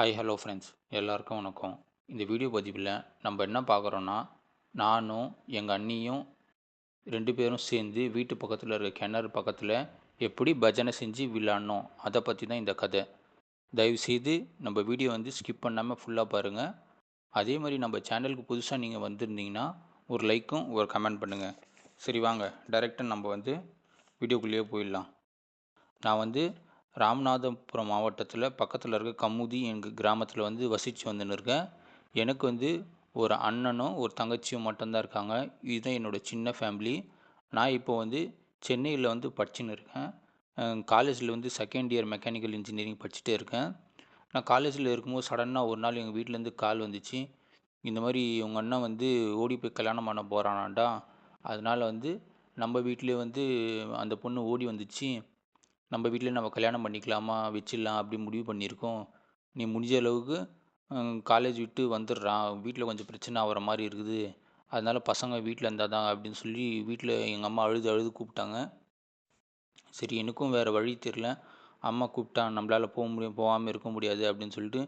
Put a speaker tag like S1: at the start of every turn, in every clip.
S1: Hi hello friends எல்லாருக்கும் வணக்கம். இந்த வீடியோ பதிவில் நம்ம என்ன பார்க்குறோன்னா நானும் எங்கள் அண்ணியும் ரெண்டு பேரும் சேர்ந்து வீட்டு பக்கத்தில் இருக்க கிணறு பக்கத்தில் எப்படி பஜனை செஞ்சு விளாட்ணும் அதை பற்றி தான் இந்த கதை. தயவுசெய்து நம்ம வீடியோ வந்து ஸ்கிப் பண்ணாமல் ஃபுல்லாக பாருங்கள் அதே மாதிரி நம்ம சேனலுக்கு புதுசாக நீங்கள் வந்திருந்தீங்கன்னா ஒரு லைக்கும் ஒரு கமெண்ட் பண்ணுங்கள் சரி வாங்க. டைரெக்டாக நம்ம வந்து வீடியோக்குள்ளேயே போயிடலாம். நான் வந்து ராமநாதபுரம் மாவட்டத்தில் பக்கத்தில் இருக்க கமுதி எங்கள் கிராமத்தில் வந்து வசித்து வந்துன்னு இருக்கேன். எனக்கு வந்து ஒரு அண்ணனும் ஒரு தங்கச்சியும் மட்டும்தான் இருக்காங்க. இதுதான் என்னோடய சின்ன ஃபேமிலி நான் இப்போ வந்து சென்னையில் வந்து படிச்சுன்னு இருக்கேன். காலேஜில் வந்து செகண்ட் இயர் மெக்கானிக்கல் இன்ஜினியரிங் படிச்சுட்டே இருக்கேன். நான் காலேஜில் இருக்கும்போது சடனாக ஒரு நாள் எங்கள் வீட்டிலேருந்து கால் வந்துச்சு. இந்த மாதிரி உங்கள் அண்ணன் வந்து ஓடி போய் கல்யாணம் பண்ண போகிறானாண்டா அதனால் வந்து நம்ம வீட்டிலே வந்து அந்த பொண்ணு ஓடி வந்துச்சு. நம்ம வீட்டில் நம்ம கல்யாணம் பண்ணிக்கலாமா வச்சிடலாம் அப்படி முடிவு பண்ணியிருக்கோம். நீ முடிஞ்ச அளவுக்கு காலேஜ் விட்டு வந்துடுறான் வீட்டில் கொஞ்சம் பிரச்சனை ஆகிற மாதிரி இருக்குது. அதனால் பசங்க வீட்டில் இருந்தால் தான் அப்படின்னு சொல்லி வீட்டில் எங்கள் அம்மா அழுது அழுது கூப்பிட்டாங்க. சரி எனக்கும் வேறு வழி தெரில அம்மா கூப்பிட்டா நம்மளால் போக முடியும் போகாமல் இருக்க முடியாது அப்படின்னு சொல்லிட்டு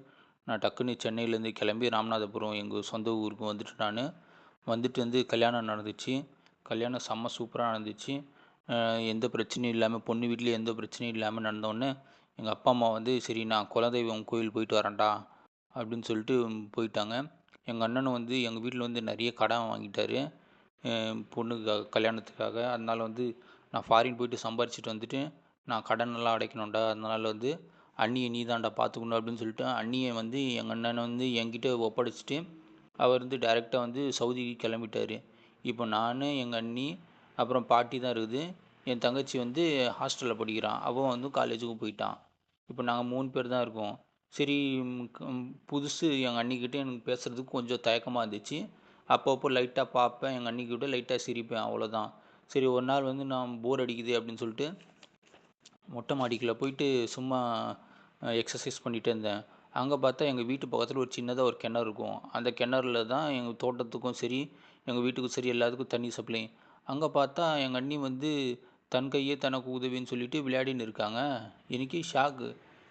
S1: நான் டக்குன்னு சென்னையிலேருந்து கிளம்பி ராமநாதபுரம் எங்கள் சொந்த ஊருக்கு வந்துட்டு நான். வந்துட்டு வந்து கல்யாணம் நடந்துச்சு. கல்யாணம் செம்ம சூப்பராக நடந்துச்சு. எந்த பிரச்சனையும் இல்லாமல் பொண்ணு வீட்லேயும் எந்த பிரச்சனையும் இல்லாமல் நடந்தோடனே எங்கள் அப்பா அம்மா வந்து சரி நான் குலதெய்வம் கோயில் போயிட்டு வரேன்டா அப்படின்னு சொல்லிட்டு போயிட்டாங்க. எங்கள் அண்ணனும் வந்து எங்கள் வீட்டில் வந்து நிறைய கடன் வாங்கிட்டார். பொண்ணுக்கு கல்யாணத்துக்காக. அதனால் வந்து நான் ஃபாரின் போயிட்டு சம்பாரிச்சிட்டு வந்துட்டு நான் கடனெல்லாம் அடைக்கணும்டா. அதனால் வந்து அண்ணியை நீ தாண்டா பார்த்துக்கணும் அப்படின்னு சொல்லிட்டு அண்ணியை வந்து எங்கள் அண்ணனை வந்து என்கிட்ட ஒப்படைச்சிட்டு அவர் வந்து டைரெக்டாக வந்து சவுதிக்கு கிளம்பிட்டார். இப்போ நான் எங்கள் அண்ணி அப்புறம் பாட்டி தான் இருக்குது. என் தங்கச்சி வந்து ஹாஸ்டலில் படிக்கிறான். அவன் வந்து காலேஜுக்கு போயிட்டான். இப்போ நாங்கள் மூணு பேர் தான் இருக்கோம். சரி புதுசு எங்கள் அண்ணிக்கிட்ட எனக்கு பேசுகிறதுக்கு கொஞ்சம் தயக்கமாக இருந்துச்சு. அப்பப்போ லைட்டாக பார்ப்பேன். எங்கள் அன்னிக்கிட்ட லைட்டாக சிரிப்பேன். அவ்வளோதான் சரி ஒரு நாள் வந்து நான் போர் அடிக்குது அப்படின்னு சொல்லிட்டு மொட்டை மாடிக்கில் போயிட்டு சும்மா எக்ஸசைஸ் பண்ணிகிட்டே இருந்தேன். அங்கே பார்த்தா எங்கள் வீட்டு பக்கத்தில் ஒரு சின்னதாக ஒரு கிணறு இருக்கும். அந்த கிணறுல தான் எங்கள் தோட்டத்துக்கும் சரி எங்கள் வீட்டுக்கும் சரி எல்லாத்துக்கும் தண்ணி சப்ளை அங்கே பார்த்தா எங்கள் அண்ணி வந்து தன் கையே தனக்கு உதவின்னு சொல்லிட்டு விளையாடின்னு இருக்காங்க. எனக்கு ஷாக்கு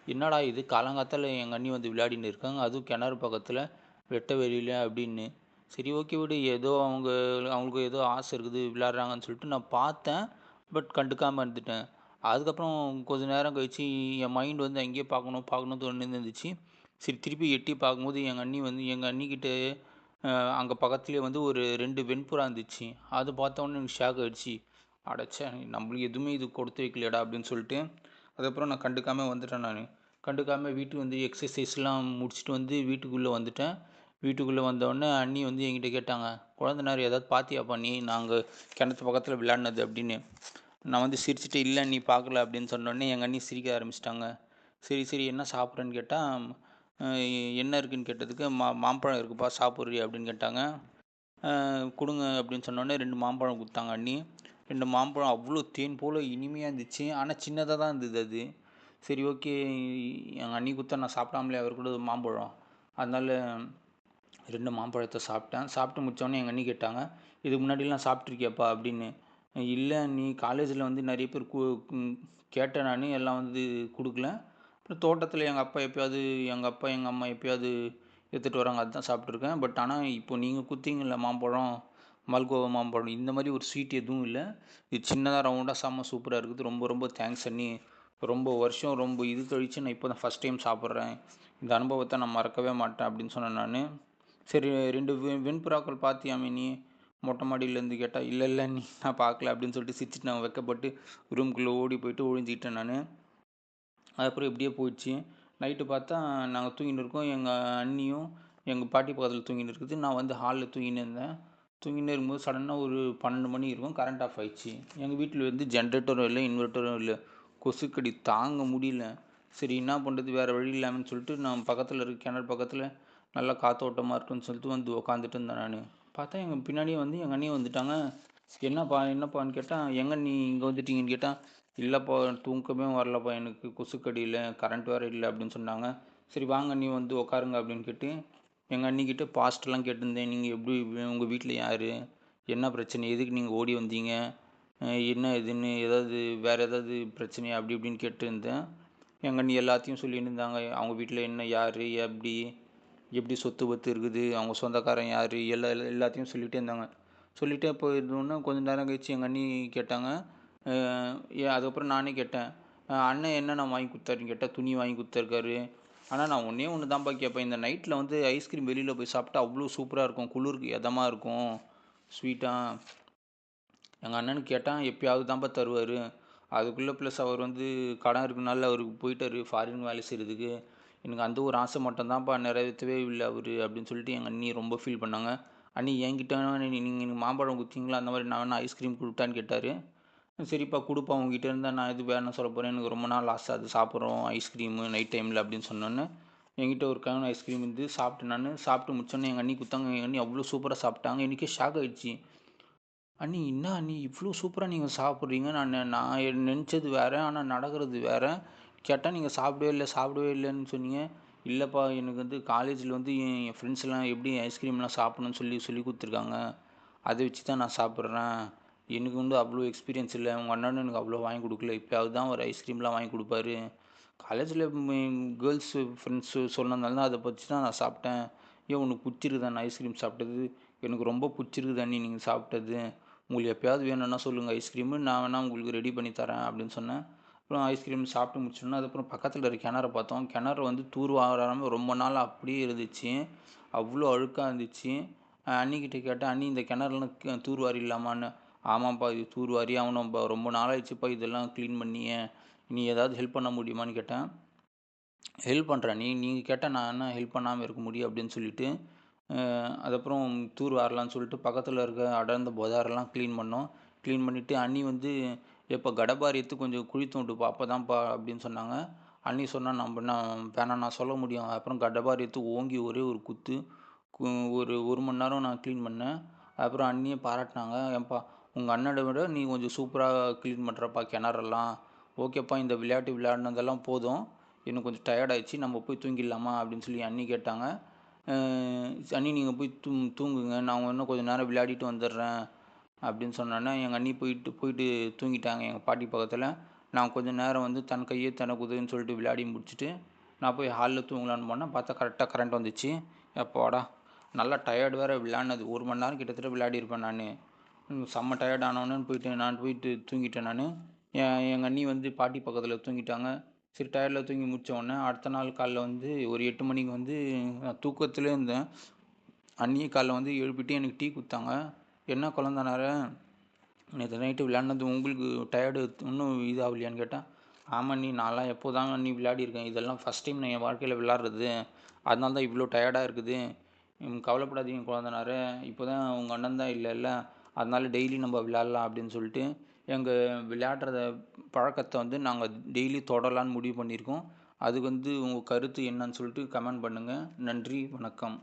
S1: என்னடா இது? காலங்காத்தால் எங்கள் அண்ணி வந்து விளையாடின்னு இருக்காங்க. அதுவும் கிணறு பக்கத்தில் வெட்ட வெளியில் அப்படின்னு. சரி ஓகே விடு. ஏதோ அவங்க அவங்களுக்கு ஏதோ ஆசை இருக்குது விளையாடுறாங்கன்னு சொல்லிட்டு நான் பார்த்தேன் பட் கண்டுக்காமல் இருந்துட்டேன். அதுக்கப்புறம் கொஞ்ச நேரம் கழித்து என் மைண்ட் வந்து அங்கேயே பார்க்கணும் பார்க்கணும் தோணுன்னு இருந்துச்சு. சரி திருப்பி எட்டி பார்க்கும்போது எங்கள் அண்ணி வந்து எங்கள் அண்ணிக்கிட்ட அங்கே பக்கத்துலேயே வந்து ஒரு ரெண்டு வெண்புறா இருந்துச்சு. அது பார்த்தோன்னே எனக்கு ஷாக் ஆகிடுச்சு அடைச்சே நம்மளுக்கு எதுவுமே இது கொடுத்து வைக்கலையாடா அப்படின்னு சொல்லிட்டு அதுக்கப்புறம் நான் கண்டுக்காமல் வந்துட்டேன் நான். கண்டுக்காமல் வீட்டுக்கு வந்து எக்ஸசைஸ்லாம் முடிச்சுட்டு வந்து வீட்டுக்குள்ளே வந்துட்டேன். வீட்டுக்குள்ளே வந்தோடனே அண்ணி வந்து என்கிட்ட கேட்டாங்க குழந்த நேரம் ஏதாவது பார்த்தியாப்பா நீ? நாங்கள் கிணத்து பக்கத்தில் விளையாடினது அப்படின்னு. நான் வந்து சிரிச்சுட்டு இல்லை நீ பார்க்கல அப்படின்னு சொன்னோடனே எங்கள் அண்ணி சிரிக்க ஆரம்பிச்சிட்டாங்க. சரி சரி என்ன சாப்பிட்றேன்னு கேட்டால் என்ன இருக்குன்னு கேட்டதுக்கு மா மாம்பழம் இருக்குப்பா சாப்பிட்றியா அப்படின்னு கேட்டாங்க. கொடுங்க அப்படின்னு சொன்னோடனே ரெண்டு மாம்பழம் கொடுத்தாங்க அண்ணி. ரெண்டு மாம்பழம் அவ்வளோ தேன் போல் இனிமையாக இருந்துச்சு. ஆனால் சின்னதாக தான் இருந்தது அது. சரி ஓகே. எங்கள் அண்ணி கொடுத்தா நான் சாப்பிடாமலே அவர் கூட மாம்பழம். அதனால் ரெண்டு மாம்பழத்தை சாப்பிட்டேன். சாப்பிட்டு முடித்தோடனே எங்கள் அண்ணி கேட்டாங்க இதுக்கு முன்னாடிலாம் சாப்பிட்ருக்கியாப்பா அப்படின்னு. இல்லை நீ காலேஜில் வந்து நிறைய பேர் கேட்டேன் நான். எல்லாம் வந்து கொடுக்கல. தோட்டத்தில் எங்கள் அப்பா எப்போயாவது எங்கள் அப்பா எங்கள் அம்மா எப்போயாவது எடுத்துகிட்டு வராங்க அதுதான் சாப்பிட்ருக்கேன் பட் ஆனால் இப்போ நீங்கள் குத்திங்கல்ல மாம்பழம் மல்கோவா மாம்பழம் இந்த மாதிரி ஒரு ஸ்வீட் எதுவும் இல்லை. இது சின்னதாக ரவுண்டாக செம்ம சூப்பராக இருக்குது. ரொம்ப ரொம்ப தேங்க்ஸ் அண்ணி. ரொம்ப வருஷம் ரொம்ப இது கழித்து நான் இப்போ தான் ஃபஸ்ட் டைம் சாப்பிட்றேன். இந்த அனுபவத்தை நான் மறக்கவே மாட்டேன் அப்படின்னு சொன்னேன் நான். சரி ரெண்டு வெண்புறாக்கள் பார்த்தியாமே நீ மொட்டை மாடியிலேருந்து கேட்டால் இல்லை இல்லை நீ நான் பார்க்கல அப்படின்னு சொல்லிட்டு சிரிச்சிட்டு நான் வைக்கப்பட்டு ரூம்குள்ளே ஓடி போயிட்டு ஒழிஞ்சிக்கிட்டேன் நான். அதுக்கப்புறம் இப்படியே போயிடுச்சு நைட்டு பார்த்தா நாங்கள் தூங்கின்னு இருக்கோம். எங்கள் அண்ணியும் எங்கள் பாட்டி பக்கத்தில் தூங்கின்னு இருக்குது. நான் வந்து ஹாலில் தூங்கின்னு இருந்தேன். தூங்கின்னு இருக்கும்போது சடனாக ஒரு பன்னெண்டு மணி இருக்கும். கரண்ட் ஆஃப் ஆயிடுச்சு. எங்கள் வீட்டில் வந்து ஜென்ரேட்டரும் இல்லை இன்வெர்ட்டரும் இல்லை. கொசுக்கடி தாங்க முடியல. சரி என்ன பண்ணுறது வேறு வழி இல்லாமல் சொல்லிட்டு நான் பக்கத்தில் இருக்க கிணறு பக்கத்தில் நல்லா காத்தோட்டமாக இருக்குன்னு சொல்லிட்டு வந்து உக்காந்துட்டு இருந்தேன் நான். பார்த்தா எங்கள் பின்னாடியே வந்து எங்கள் அண்ணியும் வந்துட்டாங்க. என்னப்பா என்னப்பான்னு கேட்டால் எங்கே நீ இங்கே வந்துட்டீங்கன்னு கேட்டால் இல்லைப்பா தூக்கமே வரலப்பா எனக்கு கொசுக்கடியில் கரண்ட் வேறு இல்லை அப்படின்னு சொன்னாங்க. சரி வாங்க நீ வந்து உக்காருங்க அப்படின்னு கேட்டு எங்கள் அண்ணிக்கிட்ட பாஸ்ட்லாம் கேட்டிருந்தேன். நீங்கள் எப்படி உங்கள் வீட்டில் யார்? என்ன பிரச்சனை? எதுக்கு நீங்கள் ஓடி வந்தீங்க? என்ன இதுன்னு ஏதாவது வேறு ஏதாவது பிரச்சனையா? அப்படி இப்படின்னு கேட்டுருந்தேன். எங்கள் அண்ணி எல்லாத்தையும் சொல்லின்னு இருந்தாங்க. அவங்க வீட்டில் என்ன யார் எப்படி எப்படி சொத்து பத்து இருக்குது? அவங்க சொந்தக்காரன் யார்? எல்லா எல்லாத்தையும் சொல்லிகிட்டே இருந்தாங்க. சொல்லிகிட்டே போயிருந்தோன்னே கொஞ்ச நேரம் கழிச்சு எங்கள் அண்ணி கேட்டாங்க. அதுக்கப்புறம் நானே கேட்டேன் அண்ணன் என்னென்ன வாங்கி கொடுத்தாருன்னு கேட்டால் துணி வாங்கி கொடுத்துருக்காரு. ஆனால் நான் ஒன்றே ஒன்று தான்ப்பா கேட்பேன் இந்த நைட்டில் வந்து ஐஸ்கிரீம் வெளியில் போய் சாப்பிட்டா அவ்வளோ சூப்பராக இருக்கும் குளிருக்கு இதமாக இருக்கும் ஸ்வீட்டாக எங்கள் அண்ணனுக்கு கேட்டால் எப்பயாவது தான்ப்பா தருவார். அதுக்குள்ளே ப்ளஸ் அவர் வந்து கடன் இருக்கனால அவருக்கு போயிட்டார் ஃபாரின் வேலை செய்கிறதுக்கு எனக்கு அந்த ஒரு ஆசை மட்டும்தான்ப்பா நிறைவேற்றவே இல்லை அவர் அப்படின்னு சொல்லிட்டு எங்கள் அண்ணி ரொம்ப ஃபீல் பண்ணாங்க. அண்ணி என்கிட்ட நீங்கள் எனக்கு மாம்பழம் குத்திங்களா அந்த மாதிரி நான் வேணா ஐஸ்கிரீம் கொடுத்தான்னு கேட்டார். சரிப்பா கொடுப்பா உங்ககிட்ட இருந்தால் நான் இது வேணும் சொல்ல போகிறேன் எனக்கு ரொம்ப நாள் லாஸ் அது சாப்பிட்றோம் ஐஸ்கிரீமு நைட் டைமில் அப்படின்னு சொன்னோன்னே என்கிட்ட ஒரு கவன் ஐஸ்கிரீம் இருந்து சாப்பிட்டு நான் சாப்பிட்டு முடிச்சோன்னே எங்கள் அண்ணி கொடுத்தாங்க எங்கள் அண்ணி அவ்வளோ சூப்பராக சாப்பிட்டாங்க. எனக்கே ஷாக் ஆயிடுச்சு. அண்ணி என்ன அண்ணி இவ்வளோ சூப்பராக நீங்கள் சாப்பிட்றீங்க? நான் நான் நினச்சது வேறு ஆனால் நடக்கிறது வேறு. கேட்டால் நீங்கள் சாப்பிடவே இல்லை சாப்பிடவே இல்லைன்னு சொன்னீங்க. இல்லைப்பா எனக்கு வந்து காலேஜில் வந்து என் ஃப்ரெண்ட்ஸ்லாம் எப்படி ஐஸ்கிரீம்லாம் சாப்பிடணும்னு சொல்லி சொல்லி கொடுத்துருக்காங்க. அதை வச்சு தான் நான் சாப்பிட்றேன். எனக்கு வந்து அவ்வளோ எக்ஸ்பீரியன்ஸ் இல்லை. உங்கள் அண்ணன் எனக்கு அவ்வளோ வாங்கி கொடுக்கல. இப்போயாவது தான் ஒரு ஐஸ்கிரீம்லாம் வாங்கி கொடுப்பாரு. காலேஜில் கேர்ள்ஸ் ஃப்ரெண்ட்ஸு சொன்னதுனால தான் அதை பற்றி தான் நான் சாப்பிட்டேன். ஏன் உனக்கு பிடிச்சிருக்குதா? நான் ஐஸ்கிரீம் சாப்பிட்டது. எனக்கு ரொம்ப பிடிச்சிருக்குது அண்ணி நீங்கள் சாப்பிட்டது? உங்களுக்கு எப்பயாவது வேணும்னா சொல்லுங்கள் ஐஸ்கிரீமு நான் வேணால் உங்களுக்கு ரெடி பண்ணி தரேன் அப்படின்னு சொன்னேன். அப்புறம் ஐஸ்கிரீம் சாப்பிட்டு முடிச்சோன்னா அதுக்கப்புறம் பக்கத்தில் இருக்க கிணறு பார்த்தோம். கிணறு வந்து தூர் வாராமல் ரொம்ப நாள் அப்படியே இருந்துச்சு. அவ்வளோ அழுக்காக இருந்துச்சு. அண்ணிக்கிட்ட கேட்டேன் அண்ணி இந்த கிணறுலாம் க- தூர்வாரி இல்லாமான்னு ஆமாம்ப்பா இது தூர்வாரி ஆகணும்ப்பா ரொம்ப நாளாயிடுச்சுப்பா இதெல்லாம் க்ளீன் பண்ணியே. நீ ஏதாவது ஹெல்ப் பண்ண முடியுமான்னு கேட்டேன். ஹெல்ப் பண்ணுறேன் நீ நீங்கள் கேட்டால் நான் என்ன ஹெல்ப் பண்ணாமல் இருக்க முடியும் அப்படின்னு சொல்லிட்டு அதுக்கப்புறம் தூர் வரலான்னு சொல்லிட்டு பக்கத்தில் இருக்க அடர்ந்த பொதாரெல்லாம் க்ளீன் பண்ணோம். க்ளீன் பண்ணிவிட்டு அண்ணி வந்து எப்போ கடபாரியத்து எடுத்து கொஞ்சம் குழி தோண்டுப்பா அப்போ தான்ப்பா அப்படின்னு சொன்னாங்க. அண்ணி சொன்னால் நம்ம நான் வேணாம் நான் சொல்ல முடியும். அப்புறம் கடபாரியத்து எடுத்து ஓங்கி ஒரே ஒரு குத்து கு- ஒரு ஒரு மணி நேரம் நான் க்ளீன் பண்ணேன். அப்புறம் அண்ணியை பாராட்டினாங்க. ஏன்பா உங்கள் அண்ணனை விட நீ கொஞ்சம் சூப்பராக க்ளீன் பண்ணுறப்பா கிணறெல்லாம் ஓகேப்பா இந்த விளையாட்டு விளையாடினதெல்லாம் போதும். எனக்கு கொஞ்சம் tired நம்ம போய் தூங்கிடலாமா அப்படின்னு சொல்லி அண்ணி கேட்டாங்க. அண்ணி நீங்கள் போய் தூ தூங்குங்க நான் இன்னும் கொஞ்சம் நேரம் விளையாடிட்டு வந்துடுறேன் அப்படின்னு சொன்னோன்னே எங்கள் அண்ணி போயிட்டு போயிட்டு தூங்கிட்டாங்க எங்கள் பாட்டி பக்கத்தில். நான் கொஞ்சம் நேரம் வந்து தன் கையே தனக்கு உதவின்னு சொல்லிட்டு விளையாடி முடிச்சுட்டு நான் போய் ஹாலில் தூங்கலான்னு போனேன். பார்த்தா கரெக்டாக கரண்ட் வந்துச்சு. எப்போடா நல்லா டயர்டு வேறு விளையாடினது. ஒரு மணி நேரம் கிட்டத்தட்ட விளையாடிருப்பேன் நான். செம்ம டயர்ட் ஆனவொன்னு போயிட்டு நான் போயிட்டு தூங்கிட்டேன் நான். என் எங்கள் அண்ணி வந்து பாட்டி பக்கத்தில் தூங்கிட்டாங்க. சரி டயர்டில் தூங்கி முடிச்ச உடனே அடுத்த நாள் காலைல வந்து ஒரு எட்டு மணிக்கு வந்து நான் தூக்கத்துலேயே இருந்தேன். அண்ணியை காலைல வந்து எழுப்பிட்டு எனக்கு டீ கொடுத்தாங்க. என்ன குழந்தனார நேற்று நைட்டு விளையாடினது உங்களுக்கு டயர்டு இன்னும் இதாகலையான்னு கேட்டேன். ஆமாம் நீ நான்லாம் எப்போ தாங்க நீ விளையாடிருக்கேன். இதெல்லாம் ஃபஸ்ட் டைம் நான் என் வாழ்க்கையில் விளாட்றது அதனால தான் இவ்வளோ டயர்டாக இருக்குது. கவலைப்படாதீங்க குழந்தனார இப்போ தான் உங்கள் அண்ணன் தான் இல்லைல்ல அதனால டெய்லி நம்ம விளையாடலாம் அப்படின்னு சொல்லிட்டு எங்கள் விளையாடுறத பழக்கத்தை வந்து நாங்கள் டெய்லி தொடரலான்னு முடிவு பண்ணியிருக்கோம். அதுக்கு வந்து உங்கள் கருத்து என்னன்னு சொல்லிட்டு கமெண்ட் பண்ணுங்கள் நன்றி வணக்கம்.